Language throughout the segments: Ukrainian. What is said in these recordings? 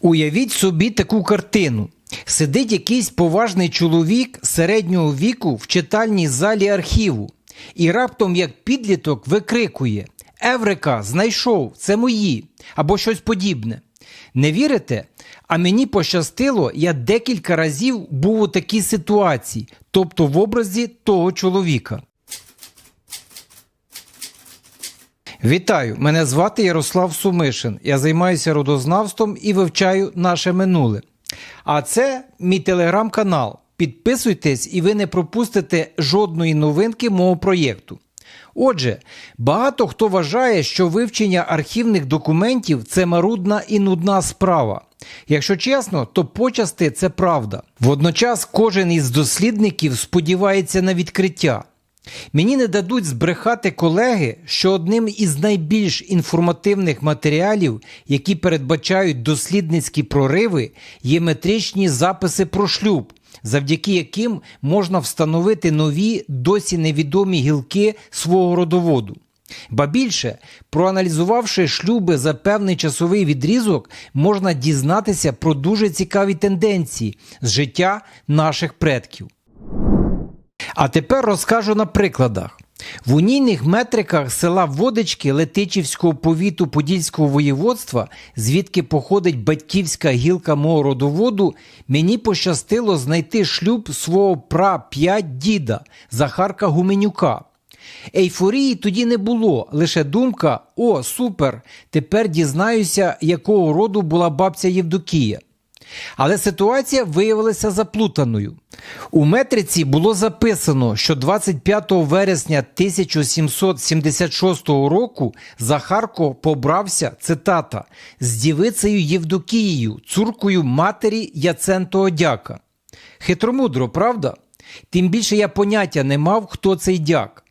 Уявіть собі таку картину. Сидить якийсь поважний чоловік середнього віку в читальній залі архіву і раптом, як підліток, викрикує: Еврика, знайшов, це мої або щось подібне. Не вірите? А мені пощастило, я декілька разів був у такій ситуації, тобто в образі того чоловіка. Вітаю! Мене звати Ярослав Сумишин. Я займаюся родознавством і вивчаю наше минуле. А це мій телеграм-канал. Підписуйтесь і ви не пропустите жодної новинки мого проєкту. Отже, багато хто вважає, що вивчення архівних документів це марудна і нудна справа. Якщо чесно, то почасти це правда. Водночас кожен із дослідників сподівається на відкриття. Мені не дадуть збрехати колеги, що одним із найбільш інформативних матеріалів, які передбачають дослідницькі прориви, є метричні записи про шлюб, завдяки яким можна встановити нові, досі невідомі гілки свого родоводу. Ба більше, проаналізувавши шлюби за певний часовий відрізок, можна дізнатися про дуже цікаві тенденції з життя наших предків. А тепер розкажу на прикладах. В унійних метриках села Водички Летичівського повіту Подільського воєводства, звідки походить батьківська гілка мого родоводу, мені пощастило знайти шлюб свого пра-п'ять діда Захарка Гуменюка. Ейфорії тоді не було, лише думка: о, супер! Тепер дізнаюся, якого роду була бабця Євдокія. Але ситуація виявилася заплутаною. У метриці було записано, що 25 вересня 1776 року Захарко побрався, цитата, з дівицею Євдокією, цуркою матері Яцентого дяка. Хитромудро, правда? Тим більше я поняття не мав, хто цей дяк.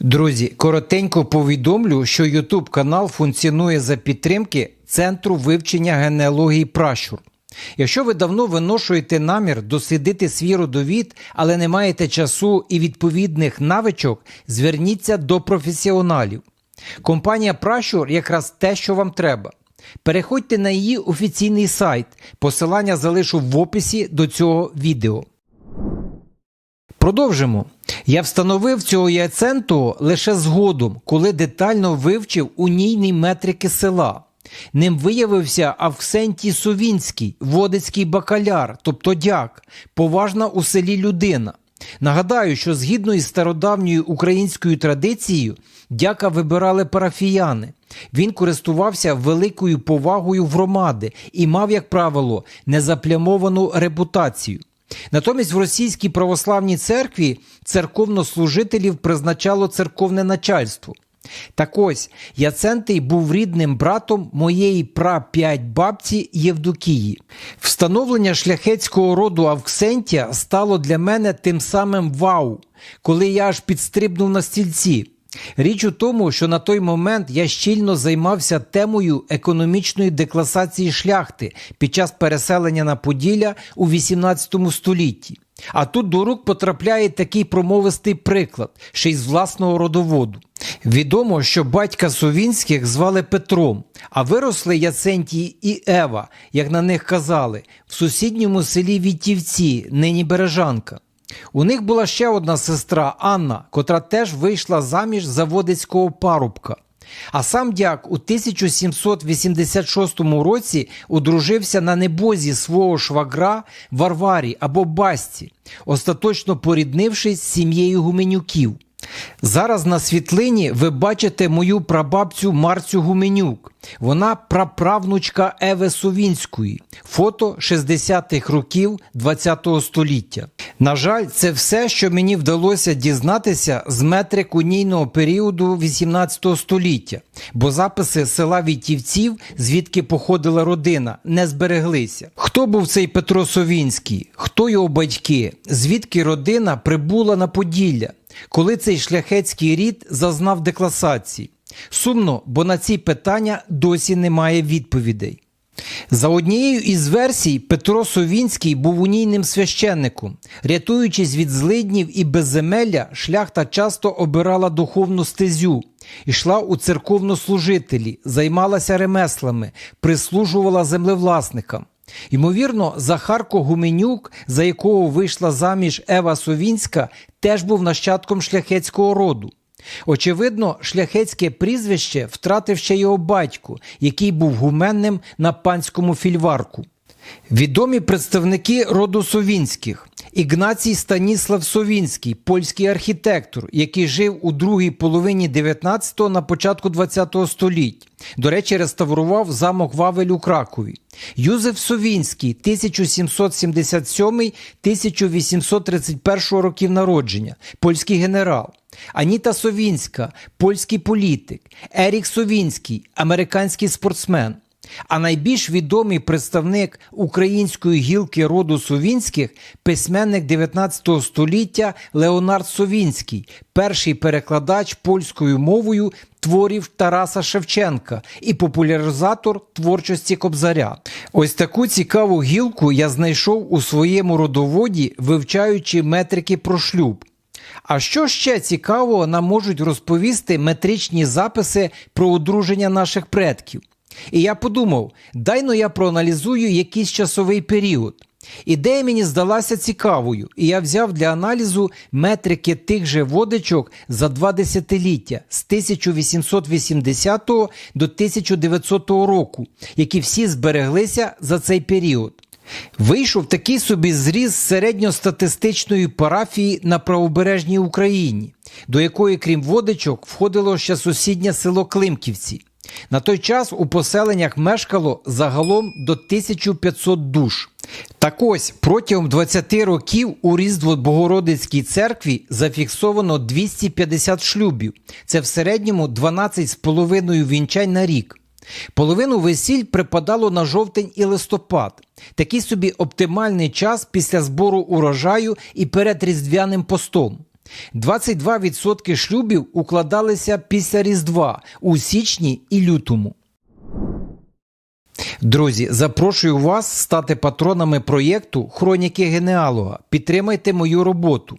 Друзі, коротенько повідомлю, що YouTube канал функціонує за підтримки Центру вивчення генеалогії пращур. Якщо ви давно виношуєте намір дослідити свій родовід, але не маєте часу і відповідних навичок, зверніться до професіоналів. Компанія Пращур якраз те, що вам треба. Переходьте на її офіційний сайт. Посилання залишу в описі до цього відео. Продовжимо. Я встановив цього яценту лише згодом, коли детально вивчив унійні метрики села. Ним виявився Авксентій Совінський, водицький бакаляр, тобто дяк, поважна у селі людина. Нагадаю, що згідно із стародавньою українською традицією, дяка вибирали парафіяни. Він користувався великою повагою громади і мав, як правило, незаплямовану репутацію. Натомість в російській православній церкві церковнослужителів призначало церковне начальство. Так ось Яцентий був рідним братом моєї пра-п'ять бабці Євдокії. Встановлення шляхетського роду Авксентія стало для мене тим самим вау, коли я аж підстрибнув на стільці. Річ у тому, що на той момент я щільно займався темою економічної декласації шляхти під час переселення на Поділля у XVIII столітті. А тут до рук потрапляє такий промовистий приклад, ще й з власного родоводу. Відомо, що батька Совінських звали Петром, а виросли Яцентій і Ева, як на них казали, в сусідньому селі Вітівці, нині Бережанка. У них була ще одна сестра Анна, котра теж вийшла заміж за водицького парубка. А сам дяк у 1786 році одружився на небозі свого швагра Варварі або Басті, остаточно поріднившись з сім'єю гуменюків. Зараз на світлині ви бачите мою прабабцю Марцю Гуменюк. Вона праправнучка Еви Совінської, фото 60-х років ХХ століття. На жаль, це все, що мені вдалося дізнатися з метрик унійного періоду 18 століття, бо записи села Вітівців, звідки походила родина, не збереглися. Хто був цей Петро Совінський? Хто його батьки? Звідки родина прибула на Поділля? Коли цей шляхетський рід зазнав декласації? Сумно, бо на ці питання досі немає відповідей. За однією із версій, Петро Совінський був унійним священником. Рятуючись від злиднів і безземелля, шляхта часто обирала духовну стезю, йшла у церковнослужителі, займалася ремеслами, прислужувала землевласникам. Ймовірно, Захарко Гуменюк, за якого вийшла заміж Ева Совінська, теж був нащадком шляхетського роду. Очевидно, шляхетське прізвище втратив ще його батько, який був гуменним на панському фільварку. Відомі представники роду Совінських. Ігнацій Станіслав Совінський, польський архітектор, який жив у другій половині 19-го на початку 20-го століть. До речі, реставрував замок Вавель у Кракові. Юзеф Совінський, 1777-1831 років народження, польський генерал. Аніта Совінська, польський політик, Ерік Совінський, американський спортсмен. А найбільш відомий представник української гілки роду Совінських письменник 19 століття Леонард Совінський, перший перекладач польською мовою творів Тараса Шевченка і популяризатор творчості Кобзаря. Ось таку цікаву гілку я знайшов у своєму родоводі, вивчаючи метрики про шлюб. А що ще цікавого нам можуть розповісти метричні записи про одруження наших предків? І я подумав, дайно я проаналізую якийсь часовий період. Ідея мені здалася цікавою, і я взяв для аналізу метрики тих же водичок за два десятиліття з 1880 до 1900 року, які всі збереглися за цей період. Вийшов такий собі зріз середньостатистичної парафії на правобережній Україні, до якої, крім водичок, входило ще сусіднє село Климківці. На той час у поселеннях мешкало загалом до 1500 душ. Так ось протягом 20 років у Різдво Богородицькій церкві зафіксовано 250 шлюбів. Це в середньому 12,5 вінчань на рік. Половину весіль припадало на жовтень і листопад. Такий собі оптимальний час після збору урожаю і перед різдвяним постом. 22% шлюбів укладалися після Різдва у січні і лютому. Друзі, запрошую вас стати патронами проєкту Хроніки генеалога. Підтримайте мою роботу.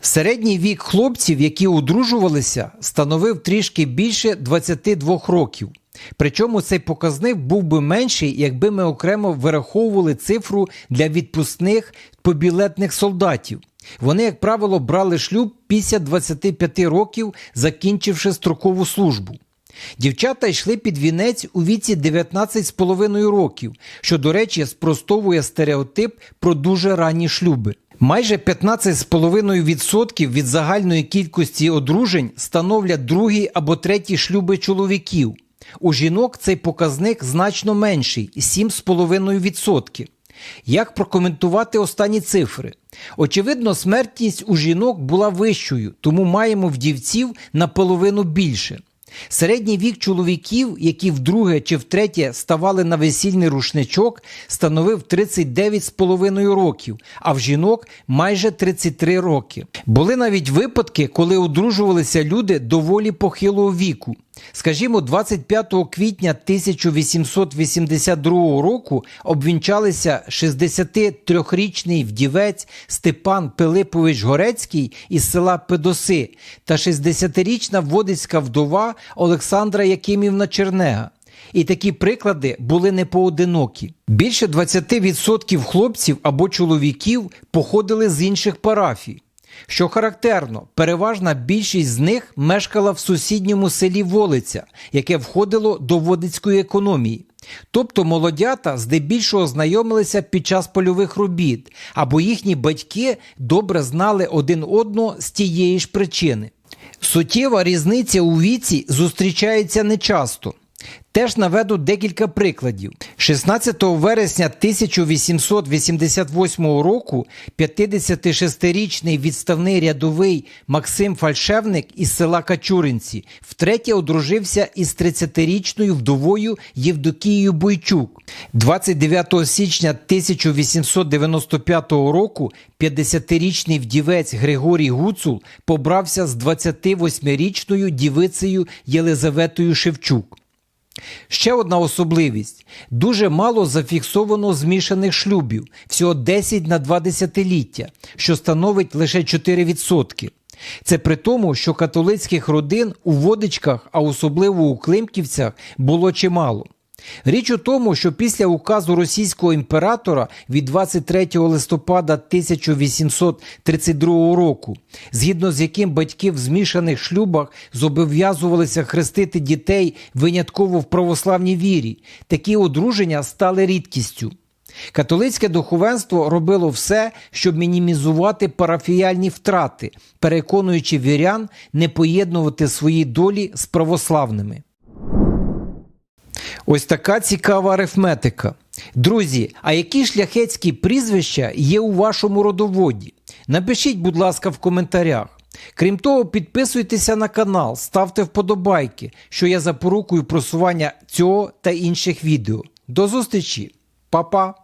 Середній вік хлопців, які одружувалися, становив трішки більше 22 років. Причому цей показник був би менший, якби ми окремо вираховували цифру для відпускних побілетних солдатів. Вони, як правило, брали шлюб після 25 років, закінчивши строкову службу. Дівчата йшли під вінець у віці 19,5 років, що, до речі, спростовує стереотип про дуже ранні шлюби. Майже 15,5% від загальної кількості одружень становлять другі або треті шлюби чоловіків. У жінок цей показник значно менший 7,5%. Як прокоментувати останні цифри? Очевидно, смертність у жінок була вищою, тому маємо вдівців наполовину більше. Середній вік чоловіків, які вдруге чи втретє ставали на весільний рушничок, становив 39,5 років, а в жінок майже 33 роки. Були навіть випадки, коли одружувалися люди доволі похилого віку. Скажімо, 25 квітня 1882 року обвінчалися 63-річний вдівець Степан Пилипович Горецький із села Педоси та 60-річна водицька вдова Олександра Якимівна Чернега. І такі приклади були не поодинокі. Більше 20% хлопців або чоловіків походили з інших парафій. Що характерно, переважна більшість з них мешкала в сусідньому селі Волиця, яке входило до водицької економії. Тобто молодята здебільшого знайомилися під час польових робіт, або їхні батьки добре знали один одного з тієї ж причини. Суттєва різниця у віці зустрічається нечасто. Теж наведу декілька прикладів. 16 вересня 1888 року 56-річний відставний рядовий Максим Фальшевник із села Качуринці втретє одружився із 30-річною вдовою Євдокією Бойчук. 29 січня 1895 року 50-річний вдівець Григорій Гуцул побрався з 28-річною дівицею Єлизаветою Шевчук. Ще одна особливість: дуже мало зафіксовано змішаних шлюбів, всього 10 на 2 десятиліття, що становить лише 4%. Це при тому, що католицьких родин у водичках, а особливо у Климківцях, було чимало. Річ у тому, що після указу російського імператора від 23 листопада 1832 року, згідно з яким батьки в змішаних шлюбах зобов'язувалися хрестити дітей винятково в православній вірі, такі одруження стали рідкістю. Католицьке духовенство робило все, щоб мінімізувати парафіяльні втрати, переконуючи вірян не поєднувати свої долі з православними. Ось така цікава арифметика. Друзі, а які шляхетські прізвища є у вашому родоводі? Напишіть, будь ласка, в коментарях. Крім того, підписуйтеся на канал, ставте вподобайки, що я запорукую просування цього та інших відео. До зустрічі, Па-па!